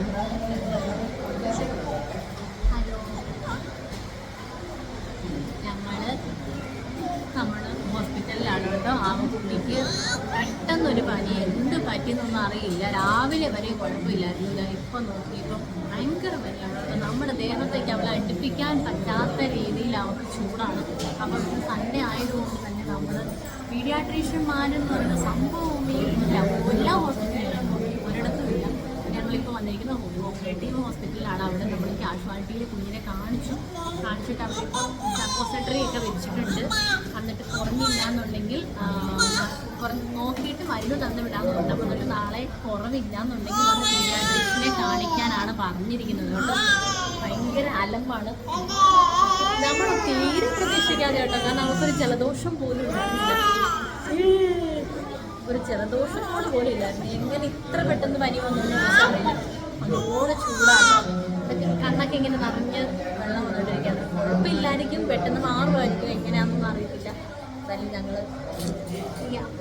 Hello ഞങ്ങൾ നമ്മുടെ ഹോസ്പിറ്റലിലാണ് കേട്ടോ ആ കുട്ടിക്ക് പെട്ടെന്നൊരു പനി എന്ത് പറ്റിയെന്നൊന്നും അറിയില്ല രാവിലെ വരെ കുഴപ്പമില്ലായിരുന്നു ഇപ്പം നോക്കിയപ്പോൾ ഭയങ്കര പനിയാണ് നമ്മുടെ ദേഹത്തേക്ക് അവളെ അടുപ്പിക്കാൻ പറ്റാത്ത രീതിയിൽ അവൾക്ക് ചൂടാണ് അപ്പം ഇത് സൺഡേ ആയതുകൊണ്ട് തന്നെ നമ്മൾ പീഡിയാട്രീഷ്യന്മാരെന്ന് പറയുന്ന സംഭവമേ ഇല്ല എല്ലാ ഹോസ്പിറ്റലിലും കോപ്പറേറ്റീവ് ഹോസ്പിറ്റലിലാണ് അവിടെ നമ്മൾ കാഷ്വാലിറ്റിയിൽ കുഞ്ഞിനെ കാണിച്ചു. കാണിച്ചിട്ട് അവർ സപ്പോസറ്ററി ഒക്കെ വെച്ചിട്ടുണ്ട്. എന്നിട്ട് കുറഞ്ഞില്ല എന്നുണ്ടെങ്കിൽ നോക്കിയിട്ട് മരുന്ന് തന്നു പറഞ്ഞു അപ്പോൾ എന്നിട്ട് നാളെ കുറവില്ല എന്നുണ്ടെങ്കിൽ വന്ന് പീഡിയാട്രിക്സിനെ കാണിക്കാനാണ് പറഞ്ഞിരിക്കുന്നത് കേട്ടോ. ഭയങ്കര അലമ്പാണ്. നമ്മൾ തീരെ പ്രതീക്ഷിക്കാതെ കേട്ടോ. കാരണം നമുക്കൊരു ജലദോഷം പോലും ഒരു ജലദോഷം പോലെ ഇല്ലായിരുന്നു. എങ്ങനെ ഇത്ര പെട്ടെന്ന് പനി വന്നു അതുപോലെ ചൂടാണ് കണ്ണൊക്കെ ഇങ്ങനെ നിറഞ്ഞ് വെള്ളം വന്നുകൊണ്ടിരിക്കുകയാണ്. കുഴപ്പമില്ലായിരിക്കും പെട്ടെന്ന് മാറുമായിരിക്കും. എങ്ങനെയാണെന്നൊന്നും അറിയത്തില്ല. എന്തായാലും ഞങ്ങൾ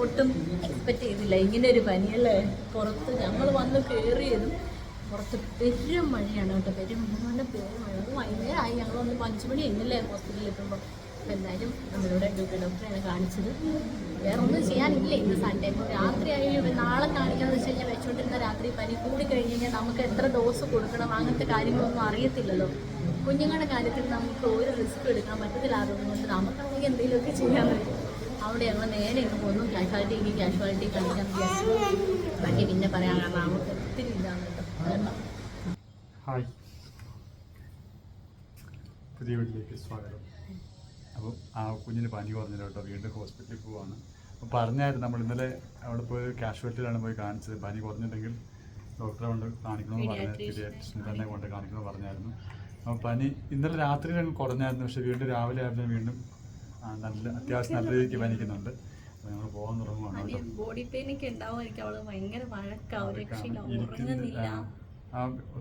ഒട്ടും എക്സ്പെക്റ്റ് ചെയ്തില്ല. ഇങ്ങനെ ഒരു പനിയല്ലേ? പുറത്ത് ഞങ്ങൾ വന്ന് കയറിയതും പുറത്ത് പെരും മഴയാണ് കേട്ടോ. പെരും മഴ. എന്ന് പെരും മഴ. വൈകുന്നേരമായി ഞങ്ങൾ വന്ന് അഞ്ച് മണി കഴിഞ്ഞല്ലേ ഹോസ്പിറ്റലിൽ എത്തുമ്പോൾ എന്തായാലും നമ്മളിവിടെ ഡ്യൂട്ടി ഡോക്ടറെയാണ് കാണിച്ചത്. വേറെ ഒന്നും ചെയ്യാനില്ല? ഇന്ന് സൺഡേ ഇപ്പോൾ രാത്രി ആയാലും നാളെ കാണിക്കാന്ന് വെച്ച് കഴിഞ്ഞാൽ വെച്ചോണ്ടിരുന്ന രാത്രി പനി കൂടി കഴിഞ്ഞ് കഴിഞ്ഞാൽ നമുക്ക് എത്ര ഡോസ് കൊടുക്കണം? അങ്ങനത്തെ കാര്യങ്ങളൊന്നും അറിയത്തില്ലല്ലോ. കുഞ്ഞുങ്ങളുടെ കാര്യത്തിൽ നമുക്ക് ഒരു റിസ്ക് എടുക്കാൻ പറ്റത്തില്ല അതുകൊണ്ട് നമുക്കാണെങ്കിൽ എന്തെങ്കിലുമൊക്കെ ചെയ്യാൻ പറ്റും. അവിടെ ഞങ്ങൾ നേരെ ഇങ്ങ് പോന്നു. കാഷ്വാലിറ്റിക്ക് കാഷ്വാലിറ്റി കളിക്കാൻ വിചാരിച്ചു. ബാക്കി പിന്നെ പറയാനാണ് നമുക്ക് ഒത്തിരി ഇതാണ് കേട്ടോ. ഹായ് പുതിയ വീട്ടിലേക്ക് സ്വാഗതം. അപ്പോൾ ആ കുഞ്ഞിന് പനി കുറഞ്ഞില്ല കേട്ടോ. വീണ്ടും ഹോസ്പിറ്റലിൽ പോവാണ്. അപ്പോൾ പറഞ്ഞായിരുന്നു നമ്മൾ ഇന്നലെ അവിടെ പോയി കാഷ്വാലിറ്റിയിലാണ് പോയി കാണിച്ചത്. പനി കുറഞ്ഞില്ലെങ്കിൽ ഡോക്ടറെ കൊണ്ട് കാണിക്കണമെന്ന് പറഞ്ഞു Pediatrician. പീഡിയാട്രിഷനെ തന്നെ കൊണ്ട് കാണിക്കണമെന്ന് പറഞ്ഞായിരുന്നു. അപ്പോൾ പനി ഇന്നലെ രാത്രി ഞങ്ങൾ കുറഞ്ഞായിരുന്നു. പക്ഷേ വീണ്ടും രാവിലെ ആയിരുന്നു വീണ്ടും നല്ല അത്യാവശ്യം നല്ല രീതിക്ക് പനിക്കുന്നുണ്ട്. അപ്പോൾ ഞങ്ങൾ പോകാൻ തുടങ്ങുകയാണ് ബോഡി പെയിൻ ഒക്കെ അവൾ ഭയങ്കര രക്ഷയില്ല ഉറങ്ങുന്നില്ല.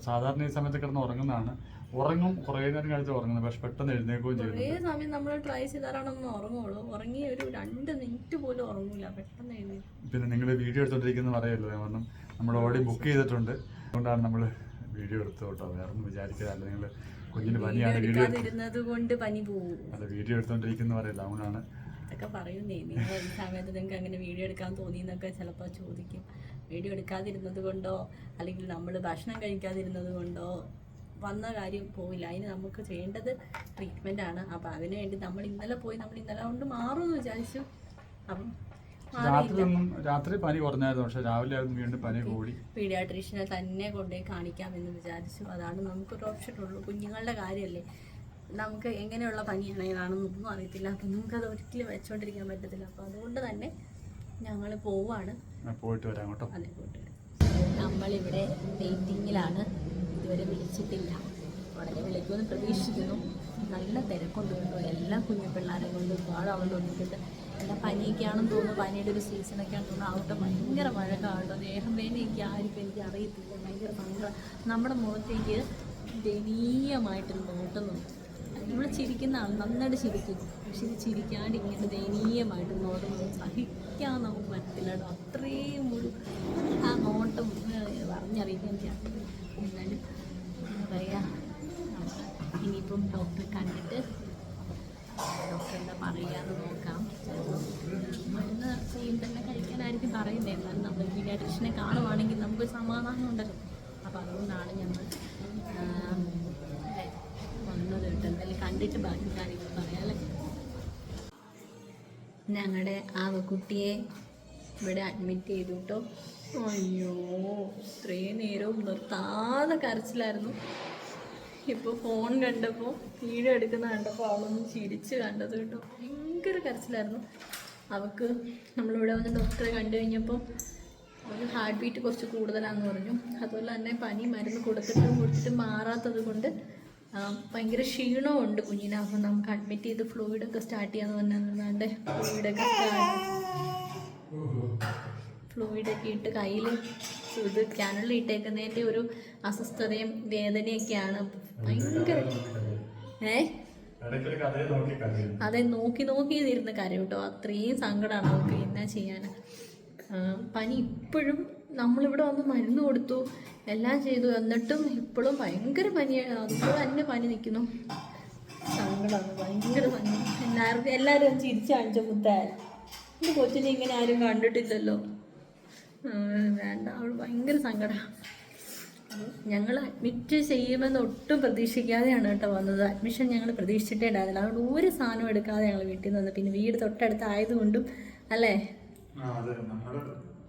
സാധാരണ ഈ സമയത്ത് കിടന്ന് ഉറങ്ങുന്നതാണ്. ഉറങ്ങും. കുറേ നേരം കഴിച്ച് ഉറങ്ങുന്നത്. പക്ഷെ പെട്ടെന്ന് എഴുന്നേക്കുകയും ചെയ്യും ഏത് സമയം നമ്മൾ ട്രൈ ചെയ്താലാണൊന്നും ഉറങ്ങുള്ളൂ. ഉറങ്ങി ഒരു രണ്ട് മിനിറ്റ് പോലും ഉറങ്ങില്ല പെട്ടെന്ന് എഴുന്നേൽക്കും. പിന്നെ നിങ്ങൾ വീഡിയോ എടുത്തോണ്ടിരിക്കുന്ന പറയല്ലോ? ഞാൻ പറഞ്ഞു നമ്മൾ ഓൾറെഡി ബുക്ക് ചെയ്തിട്ടുണ്ട്. അതുകൊണ്ടാണ് നമ്മൾ വീഡിയോ എടുത്തു കേട്ടോ. വേറെ ഒന്നും വിചാരിക്കാതല്ല നിങ്ങൾ കുഞ്ഞിന് പനിയാണ്. വീഡിയോ കൊണ്ട് പനി പോകും അല്ല വീഡിയോ എടുത്തോണ്ടിരിക്കുന്ന പറയല്ലോ? അതുകൊണ്ടാണ്. അതൊക്കെ പറയുന്നേ. നിങ്ങൾ ഈ സമയത്ത് നിങ്ങൾക്ക് അങ്ങനെ വീഡിയോ എടുക്കാൻ തോന്നി എന്നൊക്കെ ചിലപ്പോൾ ചോദിക്കും. വീഡിയോ എടുക്കാതിരുന്നത് കൊണ്ടോ? അല്ലെങ്കിൽ നമ്മൾ ഭക്ഷണം കഴിക്കാതിരുന്നത് കൊണ്ടോ? വന്ന കാര്യം പോവില്ല. അതിന് നമുക്ക് ചെയ്യേണ്ടത് ട്രീറ്റ്മെന്റ് ആണ്. അപ്പം അതിന് വേണ്ടി നമ്മൾ ഇന്നലെ പോയി നമ്മൾ ഇന്നലെ കൊണ്ട് മാറുമെന്ന് വിചാരിച്ചു. അപ്പം രാത്രി ഒന്നും രാത്രി പനി കുറഞ്ഞായിരുന്നു. പക്ഷെ രാവിലെ വീണ്ടും പനി കൂടി. പീഡിയാട്രീഷ്യനെ തന്നെ കൊണ്ടുപോയി കാണിക്കാമെന്ന് വിചാരിച്ചു. അതാണ് നമുക്കൊരു ഓപ്ഷൻ ഉള്ളൂ. കുഞ്ഞുങ്ങളുടെ കാര്യമല്ലേ? നമുക്ക് എങ്ങനെയുള്ള പനിയാണ്? ഏതാണെന്നൊന്നും അറിയത്തില്ല. അപ്പം നമുക്കത് ഒരിക്കലും വെച്ചുകൊണ്ടിരിക്കാൻ പറ്റത്തില്ല. അപ്പോൾ അതുകൊണ്ട് തന്നെ ഞങ്ങൾ പോവാണ്. പോയിട്ട് വരാം കേട്ടോ. അതെ പോയിട്ട് വരാം. നമ്മളിവിടെ വെയിറ്റിങ്ങിലാണ് ഇതുവരെ വിളിച്ചിട്ടില്ല. ഉടനെ വിളിക്കുമെന്ന് പ്രതീക്ഷിക്കുന്നു. നല്ല തിരക്കുണ്ട് കേട്ടോ എല്ലാ കുഞ്ഞു പിള്ളേരെ കൊണ്ട് ഒരുപാട് അവൾ വന്നിട്ടുണ്ട് എല്ലാം പനിയൊക്കെയാണെന്ന് തോന്നുന്നു. പനിയുടെ ഒരു സീസണൊക്കെയാണെന്ന് തോന്നുന്നു. അവിടെ ഭയങ്കര മഴ കാണുന്നു ദേഹം വേനയൊക്കെ ആയിരിക്കും. എനിക്ക് അറിയത്തില്ല. ഭയങ്കര ഭയങ്കര നമ്മുടെ മുഖത്തേക്ക് ദയനീയമായിട്ട് നോട്ടുന്നുണ്ട് നമ്മൾ ചിരിക്കുന്ന ആൾ നന്നായിട്ട് ചിരിക്കും. പക്ഷെ ഇത് ചിരിക്കാണ്ട് ഇങ്ങനെ ദയനീയമായിട്ട് നോട്ടുന്നത് സഹിക്കാൻ നമുക്ക് പറ്റില്ല അത്രയും ഒരു ആ നോട്ടം പറഞ്ഞറിയിക്കാൻ അറിയില്ല. എന്നാലും ഇനിയിപ്പം ഡോക്ടറെ കണ്ടിട്ട് ഡോക്ടർ എന്താ പറയുകയെന്ന് നോക്കാം. മരുന്ന് ചെയ്യും തന്നെ കഴിക്കാനായിരിക്കും പറയുന്നത് എന്നാലും നമ്മൾ പീഡിയാട്രിഷനെ കാണുവാണെങ്കിൽ നമുക്ക് സമാധാനം ഉണ്ടല്ലോ. അപ്പോൾ അതുകൊണ്ടാണ് ഞങ്ങൾ വന്നത് കേട്ടോ. എന്തായാലും കണ്ടിട്ട് ബാക്കി കാര്യങ്ങൾ പറയാമല്ലേ ഞങ്ങളുടെ ആ കുട്ടിയെ ഇവിടെ അഡ്മിറ്റ് ചെയ്തു കേട്ടോ. അയ്യോ ഇത്രയും നേരവും നിർത്താതെ കരച്ചിലായിരുന്നു. ഇപ്പോൾ ഫോൺ കണ്ടപ്പോൾ വീഡിയോ എടുക്കുന്ന കണ്ടപ്പോൾ അവളൊന്ന് ചിരിച്ച് കണ്ടത് കേട്ടോ. ഭയങ്കര കരച്ചിലായിരുന്നു. അവക്ക് നമ്മളിവിടെ വന്ന് ഡോക്ടറെ കണ്ടു കഴിഞ്ഞപ്പോൾ ഒരു ഹാർട്ട് ബീറ്റ് കുറച്ച് കൂടുതലാന്ന് പറഞ്ഞു. അതുപോലെ തന്നെ പനി മരുന്ന് കൊടുത്തിട്ടും കൊടുത്തിട്ട് മാറാത്തത് കൊണ്ട് ഭയങ്കര ക്ഷീണവും ഉണ്ട് കുഞ്ഞിന്. അപ്പം നമുക്ക് അഡ്മിറ്റ് ചെയ്ത് ഫ്ലൂയിഡൊക്കെ സ്റ്റാർട്ട് ചെയ്യാന്ന് പറഞ്ഞാൽ ഫ്ലൂയിഡൊക്കെ ഫ്ലൂയിഡൊക്കെ ഇട്ട് കയ്യിൽ ഇത് ക്യാനുള്ളിൽ ഇട്ടേക്കുന്നതിന്റെ ഒരു അസ്വസ്ഥതയും വേദനയൊക്കെയാണ്. ഭയങ്കര ഏ? അതെ നോക്കി നോക്കി ഇരുന്ന് കരയും കേട്ടോ. അത്രയും സങ്കടമാണ് നമുക്ക് എന്നാ ചെയ്യാൻ പനി ഇപ്പോഴും നമ്മളിവിടെ വന്ന് മരുന്ന് കൊടുത്തു എല്ലാം ചെയ്തു. എന്നിട്ടും ഇപ്പോഴും ഭയങ്കര പനിയാണ് അതുപോലെ തന്നെ പനി നിൽക്കുന്നു സങ്കടമാണ് ഭയങ്കര പനി. എല്ലാവർക്കും എല്ലാവരും ഒന്ന് ചിരിച്ചു കാണിച്ചു മുത്തേ എന്റെ കൊച്ചിനെ ഇങ്ങനെ ആരും കണ്ടിട്ടില്ലല്ലോ. വേണ്ട. അവൾ ഭയങ്കര സങ്കടമാണ് ഞങ്ങൾ അഡ്മിറ്റ് ചെയ്യുമെന്ന് ഒട്ടും പ്രതീക്ഷിക്കാതെയാണ് കേട്ടോ വന്നത്. അഡ്മിഷൻ ഞങ്ങൾ പ്രതീക്ഷിച്ചിട്ടേ ഉണ്ടായിരുന്നില്ല. അതുകൊണ്ട് ഒരു സാധനം എടുക്കാതെ ഞങ്ങൾ വീട്ടിൽ നിന്ന് പിന്നെ വീട് തൊട്ടടുത്ത് ആയതുകൊണ്ടും അല്ലേ നമ്മൾ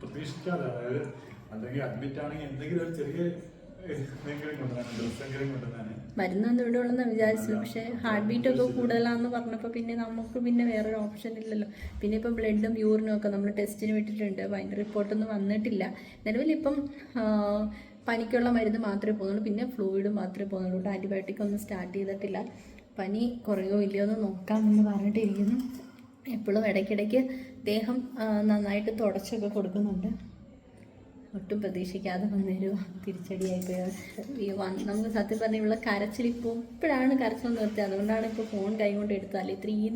പ്രതീക്ഷിക്കാതെ അതായത് അല്ലെങ്കിൽ അഡ്മിറ്റ് ആണെങ്കിൽ എന്തെങ്കിലും ഒരു ചെറിയ മരുന്നൊന്നും ഇവിടെ ഉള്ളെന്ന് വിചാരിച്ചു പക്ഷേ ഹാർട്ട് ബീറ്റ് ഒക്കെ കൂടുതലാന്ന് പറഞ്ഞപ്പോൾ പിന്നെ നമുക്ക് പിന്നെ വേറൊരു ഓപ്ഷൻ ഇല്ലല്ലോ. പിന്നെ ഇപ്പം ബ്ലഡും യൂറിനും ഒക്കെ നമ്മൾ ടെസ്റ്റിന് വിട്ടിട്ടുണ്ട്. അപ്പോൾ റിപ്പോർട്ടൊന്നും വന്നിട്ടില്ല. നിലവിൽ ഇപ്പം പനിക്കുള്ള മരുന്ന് മാത്രമേ പോകുന്നുള്ളൂ. പിന്നെ ഫ്ലൂയിഡ് മാത്രമേ പോകുന്നുള്ളൂ. ആന്റിബയോട്ടിക് ഒന്നും സ്റ്റാർട്ട് ചെയ്തിട്ടില്ല. പനി കുറയോ ഇല്ലയോ എന്ന് നോക്കാമെന്ന് പറഞ്ഞിട്ടിരിക്കുന്നു. എപ്പോഴും ഇടയ്ക്കിടയ്ക്ക് ദേഹം നന്നായിട്ട് തുടച്ചൊക്കെ കൊടുക്കുന്നുണ്ട്. ഒട്ടും പ്രതീക്ഷിക്കാതെ വന്നൊരു തിരിച്ചടിയായിപ്പോയി. നമുക്ക് സത്യം പറഞ്ഞാൽ ഇവിടെ കരച്ചിൽ ഇപ്പോൾ ഇപ്പോഴാണ് കരച്ചിൽ നിർത്തിയത്. അതുകൊണ്ടാണ് ഇപ്പോൾ ഫോൺ കൈ കൊണ്ട് എടുത്താൽ ഇത്ര ഈ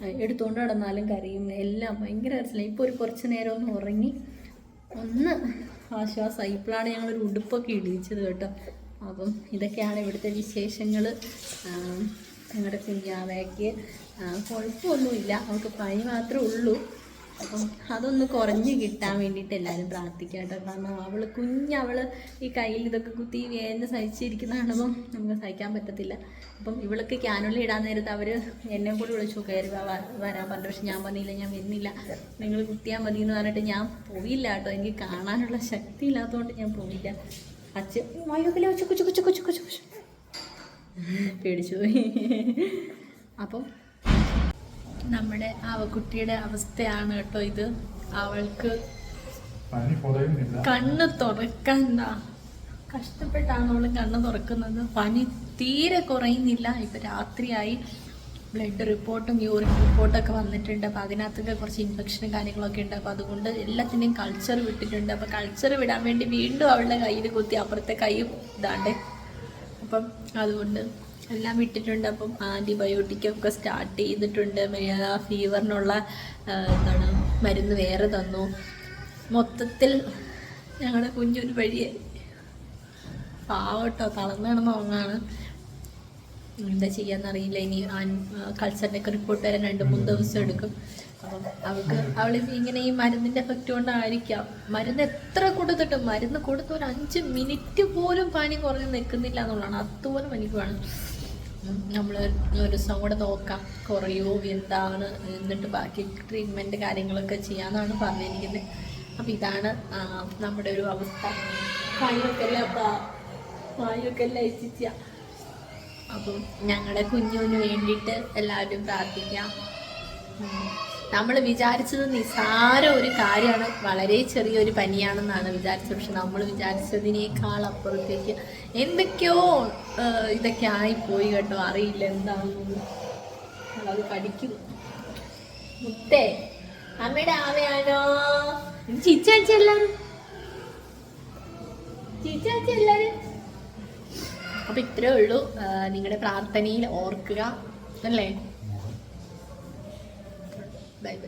അഹ് എടുത്തുകൊണ്ട് നടന്നാലും കരയും. എല്ലാം ഭയങ്കര കരച്ചില്ല ഇപ്പോൾ ഒരു കുറച്ച് നേരം ഒന്ന് ഉറങ്ങി ഒന്ന് ആശ്വാസമായി ഇപ്പോഴാണ് ഞങ്ങളൊരു ഉടുപ്പൊക്കെ ഇടിയിച്ചത് കേട്ടോ. അപ്പം ഇതൊക്കെയാണ് ഇവിടുത്തെ വിശേഷങ്ങൾ ഞങ്ങളുടെ കുഞ്ഞാവയ്ക്ക് കുഴപ്പമൊന്നുമില്ല അവൾക്ക് പനി മാത്രമേ ഉള്ളൂ. അപ്പം അതൊന്ന് കുറഞ്ഞ് കിട്ടാൻ വേണ്ടിയിട്ട് എല്ലാവരും പ്രാർത്ഥിക്കാട്ടോ കാരണം അവൾ കുഞ്ഞ് അവൾ ഈ കയ്യിൽ ഇതൊക്കെ കുത്തി വേദന സഹിച്ചിരിക്കുന്ന കാണുമ്പം നമുക്ക് സഹിക്കാൻ പറ്റത്തില്ല. അപ്പം ഇവൾക്ക് ക്യാനുള്ളിൽ ഇടാൻ നേരത്ത് അവർ എന്നെ കൂടി വിളിച്ചു കയറി വരാൻ പറഞ്ഞു. പക്ഷെ ഞാൻ പറഞ്ഞില്ല ഞാൻ വരുന്നില്ല. നിങ്ങൾ കുത്തിയാൽ മതി എന്ന് പറഞ്ഞിട്ട് ഞാൻ പോയില്ല കേട്ടോ. എനിക്ക് കാണാനുള്ള ശക്തി ഇല്ലാത്തതുകൊണ്ട് ഞാൻ പോയില്ല. അച്ഛൻ കൊച്ചു കൊച്ചു കൊച്ചു കൊച്ചു കൊച്ചു കുച്ചു. പേടിച്ചു പോയി. അപ്പം നമ്മുടെ ആവക്കുട്ടിയുടെ അവസ്ഥയാണ് കേട്ടോ ഇത്. അവൾക്ക് കണ്ണ് തുറക്കണ്ട കഷ്ടപ്പെട്ടാണ് അവൾ കണ്ണ് തുറക്കുന്നത്. പനി തീരെ കുറയുന്നില്ല. ഇപ്പൊ രാത്രിയായി. ബ്ലഡ് റിപ്പോർട്ടും യൂറിൻ റിപ്പോർട്ടൊക്കെ വന്നിട്ടുണ്ട്. അപ്പോൾ അതിനകത്തൊക്കെ കുറച്ച് ഇൻഫെക്ഷനും കാര്യങ്ങളൊക്കെ ഉണ്ട്. അപ്പോൾ അതുകൊണ്ട് എല്ലാത്തിന്റെയും കൾച്ചർ വിട്ടിട്ടുണ്ട്. അപ്പോൾ കൾച്ചർ വിടാൻ വേണ്ടി വീണ്ടും അവളുടെ കയ്യിൽ കുത്തി അപ്പുറത്തെ കൈ ഇതാണ്ടേ. അപ്പം അതുകൊണ്ട് എല്ലാം വിട്ടിട്ടുണ്ട് അപ്പം ആന്റിബയോട്ടിക്കൊക്കെ സ്റ്റാർട്ട് ചെയ്തിട്ടുണ്ട്. ഫീവറിനുള്ള എന്താണ് മരുന്ന് വേറെ തന്നു. മൊത്തത്തിൽ ഞങ്ങളുടെ കുഞ്ഞൊരു വഴിയായി പാവട്ടോ തളർന്നു കിടന്ന ഒന്നാണ് എന്താ ചെയ്യാന്നറിയില്ല. ഇനി കൾച്ചറിന്റെ ഒക്കെ റിപ്പോർട്ട് വരാൻ രണ്ട് മൂന്ന് ദിവസം എടുക്കും. അപ്പം അവൾക്ക് അവൾ ഇങ്ങനെ ഈ മരുന്നിന്റെ എഫക്റ്റ് കൊണ്ടായിരിക്കാം. മരുന്ന് എത്ര കൊടുത്തിട്ടും മരുന്ന് കൊടുത്ത ഒരു അഞ്ച് മിനിറ്റ് പോലും പനി കുറഞ്ഞ് നിൽക്കുന്നില്ല എന്നുള്ളതാണ്. അതുപോലെ പനിക്കുവാണ്. നമ്മൾ ഒരു ദിവസം കൂടെ നോക്കാം. കുറയോ എന്താണ് എന്നിട്ട് ബാക്കി ട്രീറ്റ്മെന്റ് കാര്യങ്ങളൊക്കെ ചെയ്യാമെന്നാണ് പറഞ്ഞിരിക്കുന്നത് അപ്പം ഇതാണ് നമ്മുടെ ഒരു അവസ്ഥ. പനിയൊക്കെ അല്ലേ അപ്പം പനിയൊക്കെ അല്ലേ അപ്പം ഞങ്ങളുടെ കുഞ്ഞുവിന് വേണ്ടിയിട്ട് എല്ലാവരും പ്രാർത്ഥിക്കാം. നമ്മൾ വിചാരിച്ചത് നിസാര ഒരു കാര്യമാണ്. വളരെ ചെറിയൊരു പനിയാണെന്നാണ് വിചാരിച്ചത്. പക്ഷെ നമ്മൾ വിചാരിച്ചതിനേക്കാൾ അപ്പുറത്തേക്ക് എന്തൊക്കെയോ ഇതൊക്കെ ആയിപ്പോയി കേട്ടോ. അറിയില്ല എന്താണെന്ന്. അത് പഠിക്കും. മുത്തേ അമ്മയുടെ ആവയാണോ? ചിച്ചാച്ചി എല്ലാരും അപ്പൊ ഇത്രേ ഉള്ളൂ. നിങ്ങളുടെ പ്രാർത്ഥനയിൽ ഓർക്കുക. അല്ലേ? đầy